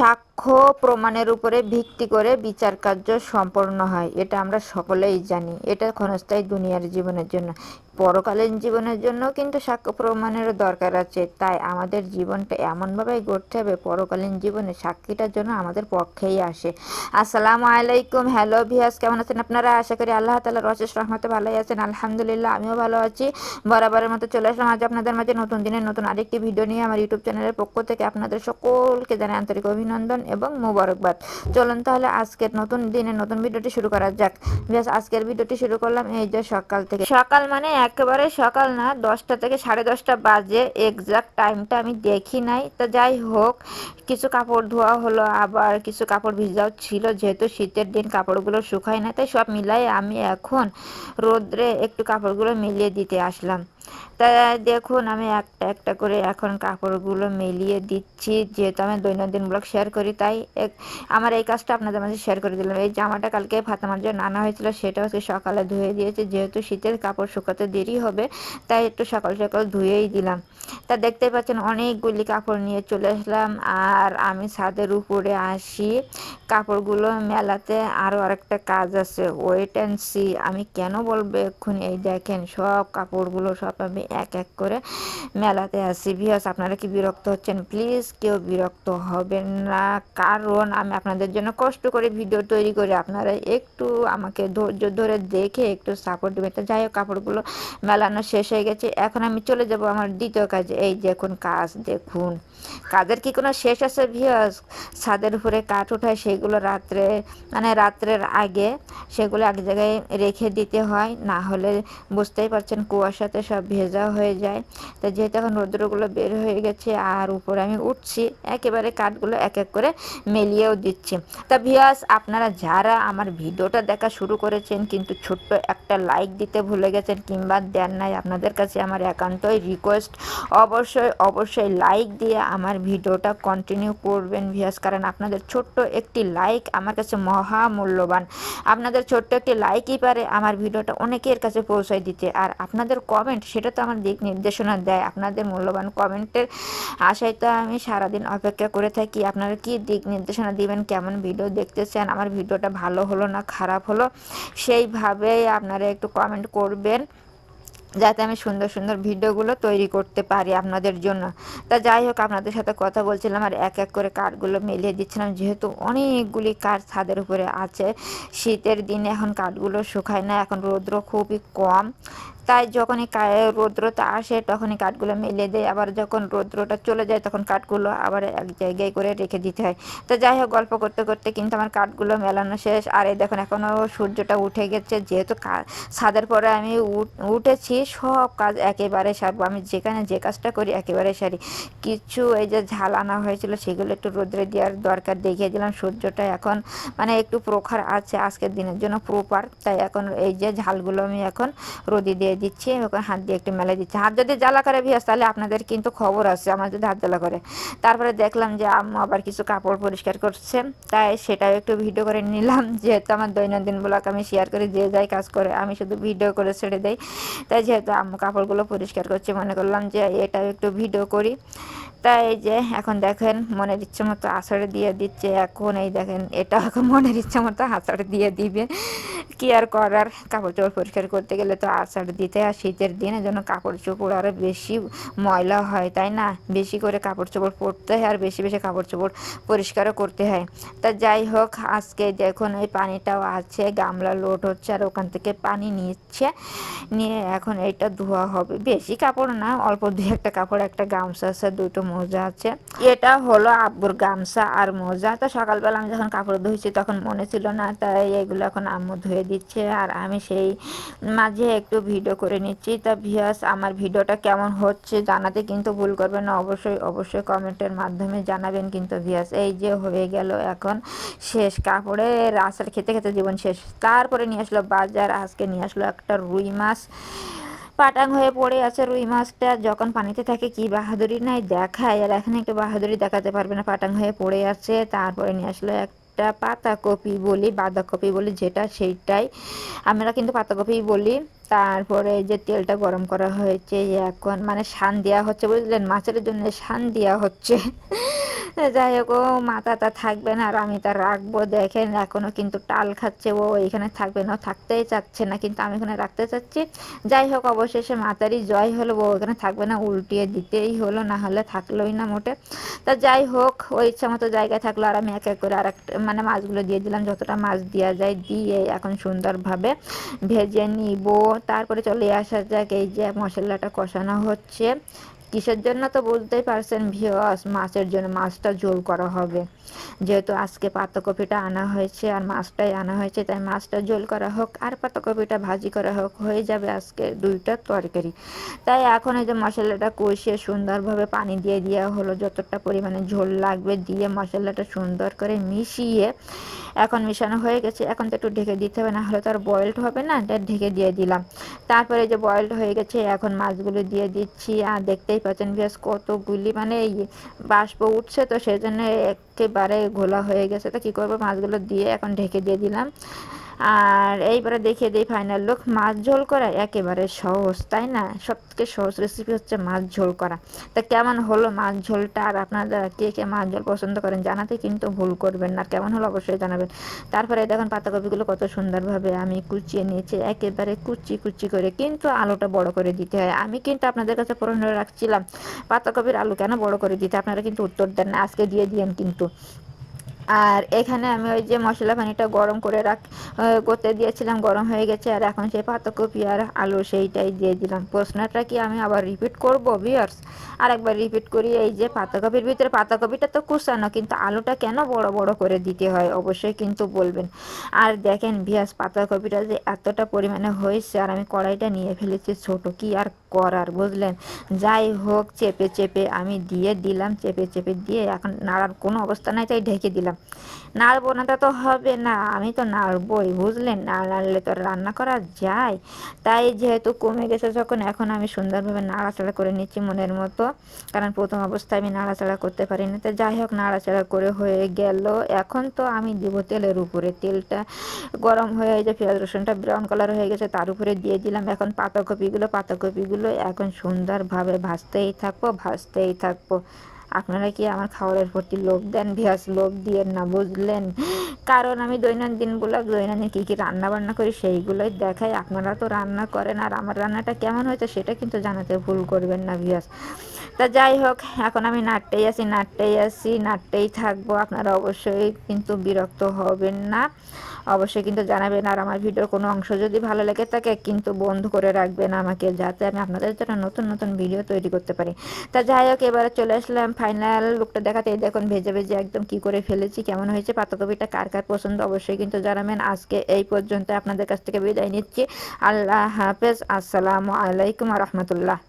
সাক্ষ্য প্রমাণের উপরে ভিত্তি করে বিচার কার্য সম্পন্ন হয়, এটা আমরা সকলেই জানি। এটা ক্ষণস্থায়ী দুনিয়ার জীবনের জন্য। পরকালীন জীবনের জন্য কিন্তু সাক্ষ্য প্রমাণেরও দরকার আছে। তাই আমাদের জীবনটা এমনভাবে গড়তে হবে, পরকালীন জীবনে সাক্ষীটার জন্য আমাদের পক্ষেই আসে। আসসালামু আলাইকুম। হ্যালো ভিয়াস কেমন আছেন আপনারা? আশা করি আল্লাহ তালার রশেষ রহমতে ভালোই আছেন। আলহামদুলিল্লাহ, আমিও ভালো আছি। বরাবরের মতো চলে আসলাম আজ আপনাদের মাঝে নতুন দিনের নতুন আরেকটি ভিডিও নিয়ে আমার ইউটিউব চ্যানেলের পক্ষ থেকে আপনাদের সকলকে জানাই আন্তরিক অভিনন্দন এবং মোবারকবাদ। চলুন তাহলে আজকের নতুন দিনের নতুন ভিডিওটি শুরু করা যাক। বেশ আজকের ভিডিওটি শুরু করলাম এই যে সকাল থেকে। সকাল মানে একেবারে সকাল না, দশটা থেকে সাড়ে দশটা বাজে এক্সাক্ট টাইমটা আমি দেখি নাই। তো যাই হোক, কিছু কাপড় ধোয়া হলো, আবার কিছু কাপড় ভিজাও ছিল, যেহেতু শীতের দিন কাপড়গুলো শুকায় না, তাই সব মিলাই আমি এখন রোদ্রে একটু কাপড়গুলো মিলিয়ে দিতে আসলাম। তাই দেখুন, আমি একটা একটা করে এখন কাপড়গুলো মিলিয়ে দিচ্ছি। যেহেতু আমি দৈনন্দিন ব্লগ শেয়ার করি, তাই এক, আমার এই কাজটা আপনাদের মাঝে শেয়ার করে দিলাম। এই জামাটা কালকে ফাতামার জন্য আনা হয়েছিল সেটা হচ্ছে সকালে ধুয়ে দিয়েছে। যেহেতু শীতের কাপড় শুকাতে দেরি হবে, তাই একটু সকাল সকাল ধুয়েই দিলাম। তা দেখতে পাচ্ছেন, অনেকগুলি কাপড় নিয়ে চলে আসলাম। আর আমি ছাদের উপরে আসি। কাপড়গুলো মেলাতে আরও আরেকটা কাজ আছে ওয়েট অ্যান্ড সি আমি কেন বলব এক্ষুনি? এই দেখেন, সব কাপড়গুলো সব আমি এক এক করে মেলাতে আসি। বিহাস আপনারা কি বিরক্ত হচ্ছেন? প্লিজ কেউ বিরক্ত হবেন না। কারণ আমি আপনাদের জন্য কষ্ট করে ভিডিও তৈরি করে। আপনারা একটু আমাকে ধৈর্য ধরে দেখে একটু সাপোর্ট দেবেন। তো যাই হোক, কাপড়গুলো মেলানো শেষ হয়ে গেছে। এখন আমি চলে যাব আমার দ্বিতীয় কাজে। এই দেখুন কাজ, দেখুন। কাজের কি কোনো শেষ আছে ভিয়াস ছাদের উপরে কাঠ ওঠায়, সেগুলো রাত্রে মানে রাত্রের আগে সেগুলো এক জায়গায় রেখে দিতে হয়। না হলে বুঝতেই পারছেন কুয়াশাতে সব ভেজা হয়ে যায়। তো যেহেতু এখন রৌদ্রগুলো বের হয়ে গেছে, আর উপরে আমি উঠছি, একেবারে কাঠগুলো এক এক করে মেলিয়েও দিচ্ছি। তা ভিয়াস আপনারা যারা আমার ভিডিওটা দেখা শুরু করেছেন, কিন্তু ছোট্ট একটা লাইক দিতে ভুলে গেছেন কিংবা দেন নাই আপনাদের কাছে আমার একান্তই রিকোয়েস্ট অবশ্যই অবশ্যই লাইক দিয়ে আমার ভিডিওটা কন্টিনিউ করবেন ভিয়াস কারণ আপনাদের ছোট্ট একটি লাইক আমার কাছে মহামূল্যবান। আপনাদের ছোট্ট একটি লাইকই পারে, আমার ভিডিওটা অনেকের কাছে পৌঁছায় দিতে। আর আপনাদের কমেন্ট সেটা তো আমার দিক নির্দেশনা দেয়। আপনাদের মূল্যবান কমেন্টের আশায় তো আমি সারাদিন অপেক্ষা করে থাকি। আপনারা কি দিক নির্দেশনা দিবেন? কেমন ভিডিও দেখতে চান? আমার ভিডিওটা ভালো হলো না খারাপ হলো? সেইভাবেই আপনারা একটু কমেন্ট করবেন যাতে আমি সুন্দর সুন্দর ভিডিওগুলো তৈরি করতে পারি আপনাদের জন্য। তা যাই হোক, আপনাদের সাথে কথা বলছিলাম আর এক এক করে কাঠগুলো মেলিয়ে দিচ্ছিলাম। যেহেতু অনেকগুলি কাঠ ছাদের উপরে আছে, শীতের দিনে এখন কাঠগুলো শুকায় না। এখন রৌদ্র খুবই কম। তাই যখনই রৌদ্রটা আসে, তখনই কাঠগুলো মেলে দেয়। আবার যখন রৌদ্রটা চলে যায়, তখন কাঠগুলো আবার এক জায়গায় করে রেখে দিতে হয়। তো যাই হোক, গল্প করতে করতে কিন্তু আমার কাঠগুলো মেলানো শেষ। আর এই দেখুন এখনও সূর্যটা উঠে গেছে। যেহেতু ছাদের পরে আমি উঠেছি, সব কাজ একেবারে সারবো। আমি যেখানে যে কাজটা করি, একেবারে সারি। কিছু এই যে ঝাল আনা হয়েছিল, সেগুলো একটু রোদ্রে দেওয়ার দরকার দেখিয়ে দিলাম। সূর্যটা এখন মানে একটু প্রখার আছে, আজকের দিনের জন্য প্রপার। তাই এখন এই যে ঝালগুলো আমি এখন রোদি দিয়ে দিচ্ছি ওখানে হাত দিয়ে একটু মেলে দিচ্ছি। হাত যদি জ্বালা করে ভিয়াস তাহলে আপনাদের কিন্তু খবর আছে, আমার যদি হাত জ্বালা করে। তারপরে দেখলাম যে আম্মু আবার কিছু কাপড় পরিষ্কার করছে, তাই সেটাও একটু ভিডিও করে নিলাম। যেহেতু আমার দৈনন্দিন ব্লগ আমি শেয়ার করে, যে যাই কাজ করে, আমি শুধু ভিডিও করে ছেড়ে দেই। তাই যেহেতু আম্মু কাপড়গুলো পরিষ্কার করছে, মনে করলাম যে এটাও একটু ভিডিও করি। তাই এই যে এখন দেখেন, মনের ইচ্ছে মতো আষাঢ়ে দিয়ে দিচ্ছে। এখন এই দেখেন এটা এখন মনের ইচ্ছে মতো আষাঢ়ে দিয়ে দিবে। কি আর করার? কাপড় চোপড় পরিষ্কার করতে গেলে তো আষাঢ় দিতে আর শীতের দিনে যেন কাপড় চোপড় আরও বেশি ময়লা হয়, তাই না? বেশি করে কাপড় চোপড় পরতে হয় আর বেশি বেশি কাপড় চোপড় পরিষ্কারও করতে হয়। তা যাই হোক, আজকে দেখুন ওই পানিটাও আছে, গামলা লোড হচ্ছে আর ওখান থেকে পানি নিচ্ছে, নিয়ে এখন এইটা ধোয়া হবে। বেশি কাপড় না, অল্প দু একটা কাপড়, একটা গামছা আছে, দুটো মোজা আছে। এটা হলো আব্বুর গামছা আর মোজা। তো সকালবেলা আমি যখন কাপড় ধুয়েছি তখন মনে ছিল না, তাই এগুলো এখন আম্মু ধুয়ে দিচ্ছে আর আমি সেই মাঝে একটু ভিডিও করে নিচ্ছি। তা ভিয়াস আমার ভিডিওটা কেমন হচ্ছে জানাতে কিন্তু ভুল করবেন না। অবশ্যই অবশ্যই কমেন্টের মাধ্যমে জানাবেন কিন্তু ভিয়াস এই যে হয়ে গেল এখন শেষ কাপড়ের আচার খেতে খেতে জীবন শেষ। তারপরে নিয়ে আসলো বাজার, আজকে নিয়ে আসলো একটা রুই মাছ। পাটাং হয়ে পড়ে আছে রুই মাছটা। যখন পানিতে থাকে কি বাহাদুরি নাই দেখায়। আর এখানে একটু বাহাদুরি দেখাতে পারবে না। পাটাং হয়ে পড়ে আছে। তারপরে নিয়ে আসলো একটা পাতাকপি বলি, বাঁধাকপি বলি, যেটা সেইটাই। আমরা কিন্তু পাতাকপি বলি। তারপরে যে তেলটা গরম করা হয়েছে, এখন মানে সান দেওয়া হচ্ছে, বুঝলেন? মাছের জন্য সান দেওয়া হচ্ছে। যাই হোক, ও মাথাটা থাকবে না আর আমি তা রাখব। দেখেন, এখনও কিন্তু টাল খাচ্ছে। ও এখানে থাকবে না থাকতেই চাচ্ছে না, কিন্তু আমি এখানে রাখতে চাচ্ছি। যাই হোক, অবশেষে মাতারই জয় হলো, ও এখানে থাকবে না, উল্টিয়ে দিতেই হলো, না হলে থাকলোই না মোটে। তা যাই হোক ওই ইচ্ছা মতো জায়গায় থাকল, আর আমি এক এক করে আর মানে মাছগুলো দিয়ে দিলাম, যতটা মাছ দেওয়া যায় দিয়ে এখন সুন্দরভাবে ভেজে নিব। তারপরে চলে আসা যাক, এই যে মশলাটা কষানো হচ্ছে। কিসের জন্য তো বুঝতেই পারছেন ভিওয়াস মাছের জন্য মাছটা ঝোল করা হবে। যেহেতু আজকে পাতাকপিটা আনা হয়েছে আর মাছটাই আনা হয়েছে, তাই মাছটা ঝোল করা হোক আর পাতাকপিটা ভাজি করা হোক, হয়ে যাবে আজকে দুইটা তরকারি। তাই এখন এই যে মশলাটা কষিয়ে সুন্দরভাবে পানি দিয়ে দেওয়া হলো, যতটা পরিমাণে ঝোল লাগবে দিয়ে মশলাটা সুন্দর করে মিশিয়ে এখন মিশানো হয়ে গেছে। এখন তো একটু ঢেকে দিতে হবে, না হলে তো আর বয়েলড হবে না, এটা ঢেকে দিয়ে দিলাম। তারপরে যে বয়েলড হয়ে গেছে, এখন মাছগুলো দিয়ে দিচ্ছি। আর দেখতেই পাচ্ছেন গ্যাস কতগুলি মানে বাষ্প উঠছে তো সেই জন্য একেবারে ঘোলা হয়ে গেছে। তো কী করব? মাছগুলো দিয়ে এখন ঢেকে দিয়ে দিলাম। আর এইবারে দেখিয়ে দিই ফাইনাল লুক মাছ ঝোল করা একেবারে সহজ, তাই না? সবথেকে সহজ রেসিপি হচ্ছে মাছ ঝোল করা। তা কেমন হলো মাছ ঝোলটা? আর আপনারা কে কে মাছ ঝোল পছন্দ করেন জানাতে কিন্তু ভুল করবেন না কেমন হলো অবশ্যই জানাবেন। তারপরে দেখুন পাতাকপিগুলো কত সুন্দরভাবে আমি কুচিয়ে নিয়েছি, একেবারে কুচি কুচি করে, কিন্তু আলুটা বড় করে দিতে হয়। আমি কিন্তু আপনাদের কাছে প্রশ্ন রাখছিলাম, পাতাকপির আলু কেন বড় করে দিতে আপনারা কিন্তু উত্তর দেন না, আজকে দিয়ে দিয়েন কিন্তু। আর এখানে আমি ওই যে মশলা পানিটা গরম করে রাখ করতে দিয়েছিলাম, গরম হয়ে গেছে, আর এখন সেই পাতাকপি আর আলু সেইটাই দিয়ে দিলাম। প্রশ্নটা কি আমি আবার রিপিট করব বিয়ার্স আর একবার রিপিট করি, এই যে পাতাকপির ভিতরে, পাতাকপিটা তো কুচানো, কিন্তু আলুটা কেন বড় বড় করে দিতে হয়, অবশ্যই কিন্তু বলবেন। আর দেখেন বিয়াস পাতাকপিটা যে এতটা পরিমাণে হয়েছে, আর আমি কড়াইটা নিয়ে ফেলেছি ছোট, কি আর করার, বুঝলেন? যাই হোক, চেপে চেপে আমি দিয়ে দিলাম, চেপে চেপে দিয়ে এখন নাড়ার কোনো অবস্থা নাই, তাই ঢেকে দিলাম। নাড়বো না তো হবে না, আমি তো নাড়বই, বুঝলেন? না নাড়লে তো রান্না করা যায়। তাই যেহেতু কমে গেছে, যখন এখন আমি সুন্দরভাবে নাড়াচাড়া করে নিচ্ছি মনের মতো, কারণ প্রথম অবস্থায় আমি নাড়াচাড়া করতে পারি না তো যাই হোক, নাড়াচাড়া করে হয়ে গেল। এখন তো আমি দিব তেলের উপরে। তেলটা গরম হয়ে যে পেঁয়াজ রসুনটা ব্রাউন কালার হয়ে গেছে, তার উপরে দিয়ে দিলাম এখন পাতাকপিগুলো। পাতাকপিগুলো এখন সুন্দরভাবে ভাজতেই থাকব ভাজতেই থাকব। আপনারা কি আমার খাবারের প্রতি লোভ দেন ভিয়াস? লোভ দিয়ে না, বুঝলেন? কারণ আমি দৈনন্দিন ব্লগ দৈনন্দিন কী কী রান্না বান্না করি সেইগুলোই দেখাই। আপনারা তো রান্না করেন, আর আমার রান্নাটা কেমন হয়েছে সেটা কিন্তু জানাতে ভুল করবেন না ভিয়াস। তা যাই হোক, এখন আমি নাট্যেই আছি নাট্যেই আছি, নাট্যেই থাকব। আপনারা অবশ্যই কিন্তু বিরক্ত হবেন না। অবশ্যই কিন্তু জানাবেন। আর আমার ভিডিওর কোনো অংশ যদি ভালো লেগে থাকে, কিন্তু বন্ধ করে রাখবেন আমাকে, যাতে আমি আপনাদের জন্য নতুন নতুন ভিডিও তৈরি করতে পারি। তা যাই হোক, এবারে চলে আসলাম ফাইনাল লুকটা দেখাতে। দেখুন, ভেজে ভেজে একদম কি করে ফেলেছি, কেমন হয়েছে, পাতাকপিটা কার কার পছন্দ অবশ্যই কিন্তু জানাবেন। আজকে এই পর্যন্ত আপনাদের কাছ থেকে বিদায় নিচ্ছি। আল্লাহ হাফেজ, আসসালামু আলাইকুম রহমতুল্লাহ।